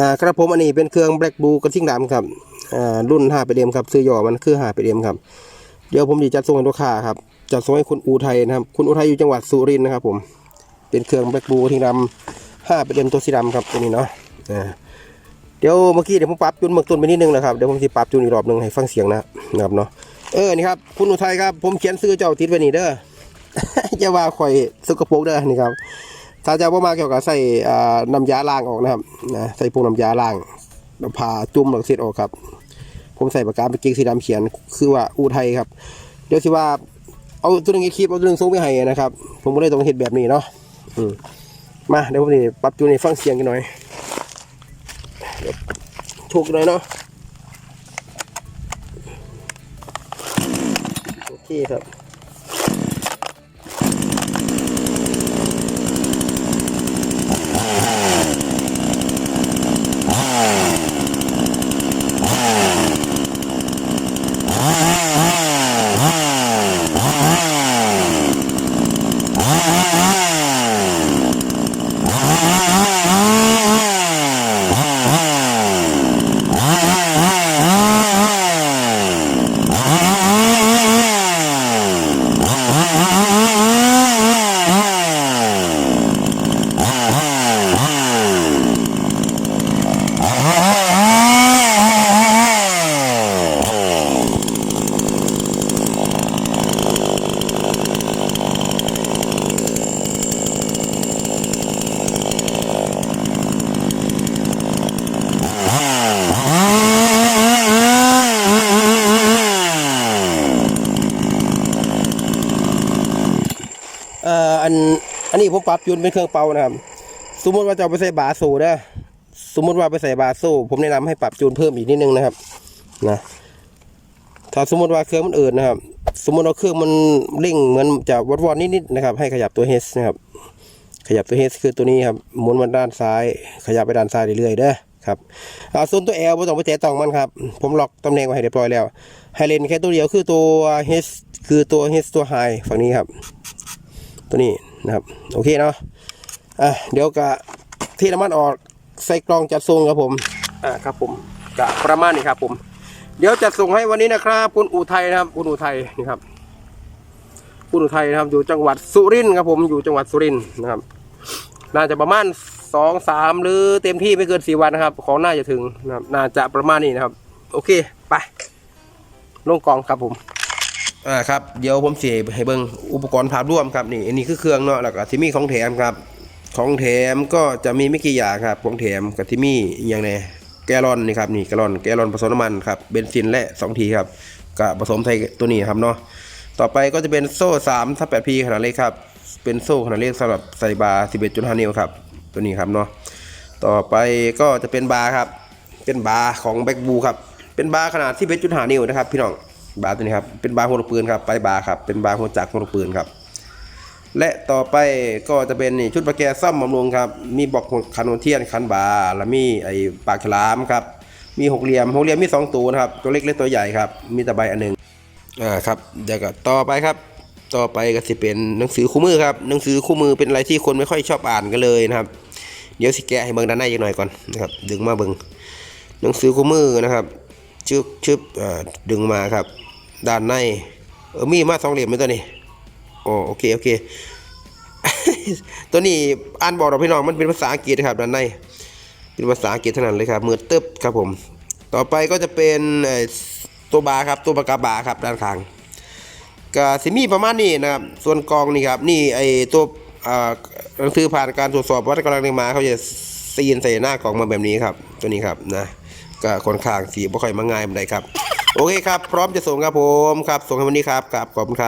อ่าครับผมอันนี้เป็นเครื่อง Black Blue กระทิงดำครับอ่ารุ่น5 p m ครับซื้อย่อมันคือ5 p m ครับเดี๋ยวผมจะจัดส่งให้ลูกค้าครับจัดส่งให้คุณอูไทยนะครับ คุณอูไทยอยู่จังหวัดสุรินทร์นะครับ ผมเป็นเครื่อง Black Blue กระทิงดำ5 p m ตัวสีดำครับตัวนี้เนาะอ่าเดี๋ยวเมื่อกี้เดี๋ยวผมปรับจูนเมืองต้นไปนิดนึงนะครับเดี๋ยวผมจะปรับจูนอีกรอบหนึงให้ฟังเสียงนะนะครับเนาะเออนี่ครับคุณอุทัยครับผมเขียนซื้อเจ้าติดไว้นี่เด้อจะว่าข่อยสกปรกเด้อนี่ครับ ถ้าจะว่ามาเกี่ยวกับใส่น้ำยาล้างออกนะครับนะใส่พวกน้ำยาล้างแล้วผ่าจุ่มหลังเสร็จออกครับ ผมใส่ปากกาเป็นกิ๊กสีดำเขียน คือว่าอูไทยครับ เดี๋ยวสิว่าเอาตัวนึงคลิปเอาตัวนึงส่งไปให้นะครับ ผมก็เลยต้องเห็นแบบนี้เนาะมมาเดี๋ยวผมนี่ปรับจูนให้ฟังเสียงกันหน่อยถูกหน่อยเนาะโอเคครับ อ่ออันอันนี้ผมปรับจูนเป็นเครื่องเป่านะครับ สมมติว่าจะไปใส่บาโซนะสมมติว่าไปใส่บาโซผมแนะนำให้ปรับจูนเพิ่มอีกนิดนึงนะครับนะถ้าสมมติว่าเครื่องมันเอิดนะครับ สมมติว่าเครื่องมันเร่งเหมือนจะวอดวอนนิดๆนะครับ ให้ขยับตัวเฮสนะครับ ขยับตัวเฮสคือตัวนี้ครับหมุนมาด้านซ้าย ขยับไปด้านซ้ายเรื่อยๆเด้อครับอ่าส่วนตัวแอลไม่ต้องไปแตะต้องมันครับ ผมล็อกตำแหน่งไว้ให้เรียบร้อยแล้ว ให้เลนแค่ตัวเดียวคือตัวเฮสคือตัวเฮสตัวไฮฝั่งนี้ครับ ตัวนี้นะครับโอเคเนาะอะเดี๋ยวกะที่น้ำมันออกใส่กล่องจัดส่งครับผมอ่าครับผมกะประมาณนี้ครับผม เดี๋ยวจัดส่งให้วันนี้นะครับคุณอุทัยนะครับคุณอุทัยนี่ครับคุณอุทัยนะครับอยู่จังหวัดสุรินทร์ครับผมอยู่จังหวัดสุรินทร์นะครับน่าจะประมาณสองสามหรือเต็มที่ไม่เกินสี่วันนะครับ ของน่าจะถึงนะครับน่าจะประมาณนี้นะครับ โอเค ไป ลงกล่องครับผม อ่าครับเดี๋ยวผมเสียให้เบิ่งอุปกรณ์ภาพร่วมครับนี่อันนี้คือเครื่องเนาะแล้วก็ที่มีของแถมครับ ของแถมก็จะมีไม่กี่อย่างครับของแถมกับที่มีอย่างไงแกลลอนนี่ครับนี่แกลลอนแกลลอนผสมน้ำมันครับเบนซินและสองทีครับก็ผสมใส่ตัวนี้ครับเนาะต่อไปก็จะเป็นโซ่3ทับ8พีขนาดเล็กครับ เป็นโซ่ขนาดเล็กสำหรับใส่บาร์11.5 นิ้วครับตัวนี้ครับเนาะต่อไปก็จะเป็นบาร์ครับเป็นบาร์ของแบ็กบูครับเป็นบาร์ขนาดที่เป็นจุดหานิ้วนะครับพี่น้อง บาร์ตัวนี้ครับเป็นบาร์หัวลูกปืนครับไปบาร์ครับเป็นบาร์หัวจักรหัวลูกปืนครับและต่อไปก็จะเป็นนี่ชุดประแกซ่อมบำรุงครับมีบอกคันโนเทียนคันบาแล้วมีไอ้ปากฉลามครับมีหกเหลี่ยมหกเหลี่ยมมีสองตัวนะครับตัวเล็กและตัวใหญ่ครับมีตะไบอันหนึ่งอ่าครับเดี๋ยวก็ต่อไปครับ ต่อไปก็สิเป็นหนังสือคู่มือครับหนังสือคู่มือเป็นอะไรที่คนไม่ค่อยชอบอ่านกันเลยนะครับ เดี๋ยวสิแกะให้เบิ่งด้านในอีกหน่อยก่อนนะครับดึงมาเบิ่งหนังสือคู่มือนะครับ ชึบชึบอ่าดึงมาครับ ด้านในเออมีมาสองเหลี่ยมไหมตัวนี้โอ้โอเคโอเค ตัวนี้อ่านบอกเราพี่น้องมันเป็นภาษาอังกฤษนะครับด้านในเป็นภาษาอังกฤษเท่านั้นเลยครับมือตึ๊บครับผม ต่อไปก็จะเป็นตัวบาครับตัวปากกาบาครับด้านข้างก็สิมีประมาณนี้นะครับ ส่วนกองนี่ครับนี่ไอตัวหนังสือผ่านการตรวจสอบวัดกำลังแรงมาเขาจะซีนใส่หน้ากล่องมาแบบนี้ครับ ตัวนี้ครับนะ ก็ค่อนข้างสีบ่ค่อยมาง่ายบันไดครับ โอเคครับ พร้อมจะส่งครับผมครับ ส่งให้วันนี้ครับครับขอบคุณครับ